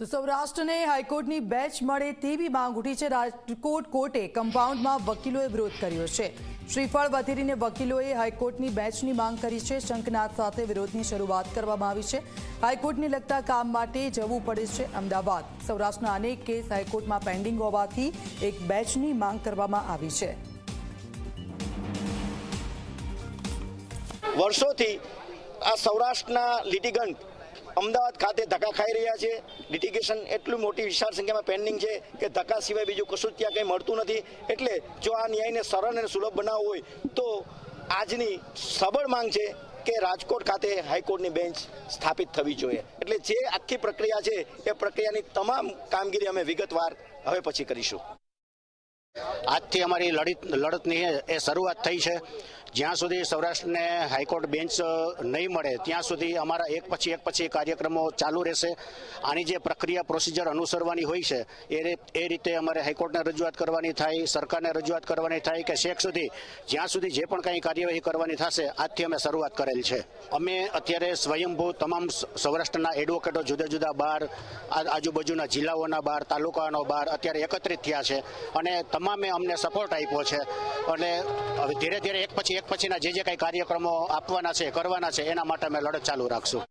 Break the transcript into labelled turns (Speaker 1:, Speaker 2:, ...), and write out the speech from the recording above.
Speaker 1: તો સૌરાષ્ટ્રને હાઈકોર્ટની બેચ મળે તેવી માંગ ઉઠી છે. રાજકોટ કોર્ટે કમ્પાઉન્ડમાં વકીલોએ વિરોધ કર્યો છે. શ્રીફળ વધેરીને વકીલોએ હાઈકોર્ટની બેચની માંગ કરી છે. શંખનાથ સાથે વિરોધની શરૂઆત કરવામાં આવી છે. હાઈકોર્ટને લગતા કામ માટે જવું પડે છે અમદાવાદ. સૌરાષ્ટ્રના અનેક કેસ હાઈકોર્ટમાં પેન્ડિંગ હોવાથી એક બેચની માંગ કરવામાં આવી છે.
Speaker 2: વર્ષોથી આ સૌરાષ્ટ્રના લિટિગન્ટ અમદાવાદ ખાતે ધક્કા ખાઈ રહ્યા છે. લિટિગેશન એટલું મોટી વિશાળ સંખ્યામાં પેન્ડિંગ છે કે ધક્કા સિવાય બીજું કશું ત્યાં કંઈ મળતું નથી. એટલે જો આ ન્યાયને સરળ અને સુલભ બનાવવો હોય, તો આજની સબળ માંગ છે કે રાજકોટ ખાતે હાઈકોર્ટની બેન્ચ સ્થાપિત થવી જોઈએ. એટલે જે આખી પ્રક્રિયા છે, એ પ્રક્રિયાની તમામ કામગીરી અમે વિગતવાર હવે પછી કરીશું.
Speaker 3: આજથી અમારી લડિત લડતની એ શરૂઆત થઈ છે. જ્યાં સુધી સૌરાષ્ટ્રને હાઈકોર્ટ બેન્ચ નહીં મળે, ત્યાં સુધી અમારા એક પછી એક પછી કાર્યક્રમો ચાલુ રહેશે. આની જે પ્રક્રિયા પ્રોસિજર અનુસરવાની હોય છે, એ એ રીતે અમારે હાઈકોર્ટને રજૂઆત કરવાની થાય, સરકારને રજૂઆત કરવાની થાય કે શેખ સુધી, જ્યાં સુધી જે પણ કંઈ કાર્યવાહી કરવાની થશે, આજથી અમે શરૂઆત કરેલ છે. અમે અત્યારે સ્વયંભૂ તમામ સૌરાષ્ટ્રના એડવોકેટો જુદા જુદા બાર આજુબાજુના જિલ્લાઓના બાર તાલુકાનો બાર અત્યારે એકત્રિત થયા છે અને તમામે અમને સપોર્ટ આપ્યો છે. અને હવે ધીરે ધીરે એક પછી એક પછીના જે જે કાંઈ કાર્યક્રમો આપવાના છે, કરવાના છે, એના માટે અમે લડત ચાલુ રાખશું.